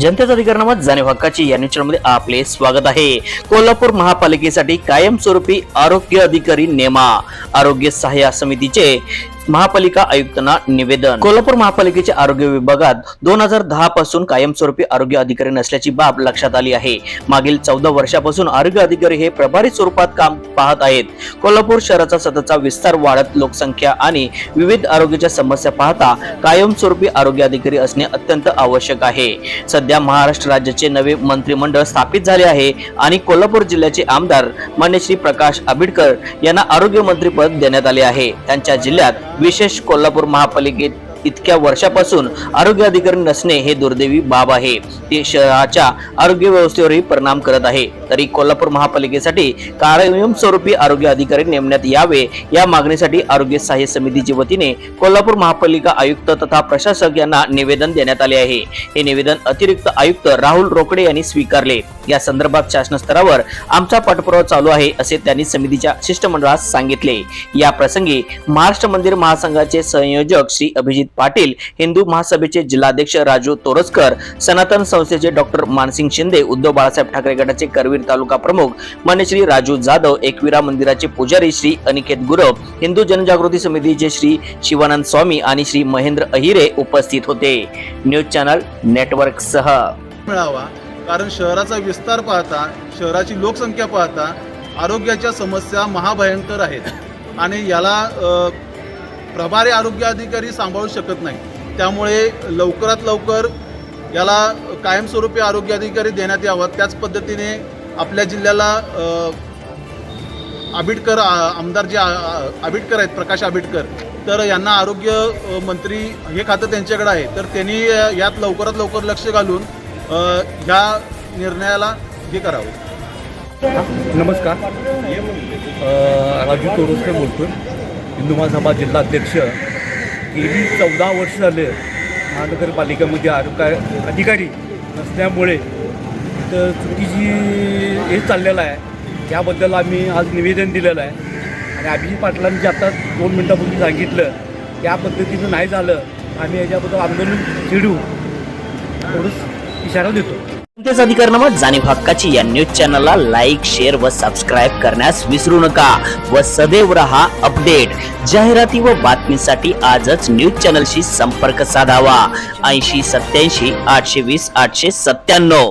जनतेचा अधिकारनामात जाणीव हक्काची या न्यूजमध्ये आपले स्वागत आहे. कोल्हापूर महापालिकेसाठी कायमस्वरूपी आरोग्य अधिकारी नेमा. आरोग्य सहाय्य समितीचे महापालिका आयुक्तांना निवेदन. कोल्हापूर महापालिकेच्या आरोग्य विभागात दोन हजार दहा पासून कायमस्वरूपी आरोग्य अधिकारी नसल्याची बाब लक्षात आली आहे. मागील चौदा वर्षापासून आरोग्य अधिकारी हे प्रभारी स्वरूपात काम पाहत आहेत. कोल्हापूर शहराचा सततचा विस्तार वाढत लोकसंख्या आणि विविध आरोग्याच्या समस्या पाहता कायमस्वरूपी आरोग्य अधिकारी असणे अत्यंत आवश्यक आहे. सध्या महाराष्ट्र राज्याचे नवे मंत्रिमंडळ स्थापित झाले आहे आणि कोल्हापूर जिल्ह्याचे आमदार मान्यश्री प्रकाश आंबेडकर यांना आरोग्य मंत्रीपद देण्यात आले आहे. त्यांच्या जिल्ह्यात विशेष कोल्हापूर महापालिकेत इतक्या वर्षापासून आरोग्य अधिकारी नसणे हे दुर्दैवी बाब आहे. ते शहराच्या आरोग्य व्यवस्थेवरही परिणाम करत आहे. तरी कोल्हापूर महापालिकेसाठी कायमस्वरूपी आरोग्य अधिकारी नेमण्यात यावे. या मागणीसाठी आरोग्य सहाय्य समितीच्या वतीने कोल्हापूर महापालिका आयुक्त तथा प्रशासक यांना निवेदन देण्यात आले आहे. हे निवेदन अतिरिक्त आयुक्त राहुल रोकडे यांनी स्वीकारले. या संदर्भात शासन स्तरावर आमचा पाठपुरावा चालू आहे असे त्यांनी समितीच्या शिष्टमंडळास सांगितले. या प्रसंगी महाराष्ट्र मंदिर महासंघाचे संयोजक श्री अभिजित पाटील हिंदू महासभेचे जिल्हाध्यक्ष राजू तोरसकर सनातन संस्थेचे डॉक्टर मानसिंग शिंदे उद्धव बाळासाहेब ठाकरे गटाचे करवीर तालुका प्रमुख मान्य श्री राजू जाधव एकविरा मंदिराचे पुजारी श्री अनिकेत गुरव हिंदू जनजागृती समितीचे श्री शिवानंद स्वामी आणि श्री महेंद्र अहिरे उपस्थित होते. न्यूज चॅनल नेटवर्क सह. मिळावा कारण शहराचा विस्तार पाहता शहराची लोकसंख्या पाहता आरोग्याच्या समस्या महाभयंकर आहेत. आणि याला प्रभारी आरोग्य अधिकारी सांभाळू शकत नाही. त्यामुळे लवकरात लवकर याला कायमस्वरूपी आरोग्य अधिकारी देण्यात यावं त्याच पद्धतीने आपल्या जिल्ह्याला आबिटकर आमदार जे आ- आबिटकर आहेत प्रकाश आबिटकर तर यांना आरोग्य मंत्री हे खातं त्यांच्याकडे आहे. तर त्यांनी यात लवकरात लवकर लक्ष घालून ह्या निर्णयाला हे करावं. नमस्कार. राजू तोरुसकर बोलतो हिंदू महासभा जिल्हाध्यक्ष गेली चौदा वर्ष झाले महानगरपालिकेमध्ये आरोग्य अधिकारी नसल्यामुळे इथं चुकीची हे चाललेलं आहे त्याबद्दल आम्ही आज निवेदन दिलेलं आहे. आणि अभिजित पाटलांनी जे आता दोन मिनटापूर्वी सांगितलं त्या पद्धतीनं नाही झालं आम्ही याच्याबद्दल आंदोलन चिडू एवढंच इशारा देतो. जनतेचा अधिकारनामा जाणीव हक्काची या न्यूज चॅनलला लाईक शेअर व सबस्क्राईब करण्यास विसरू नका व सदैव रहा अपडेट. जाहिराती व बातमीसाठी आजच न्यूज चॅनलशी संपर्क साधावा. ऐंशी सत्याऐंशी आठशे वीस आठशे सत्त्याण्णव.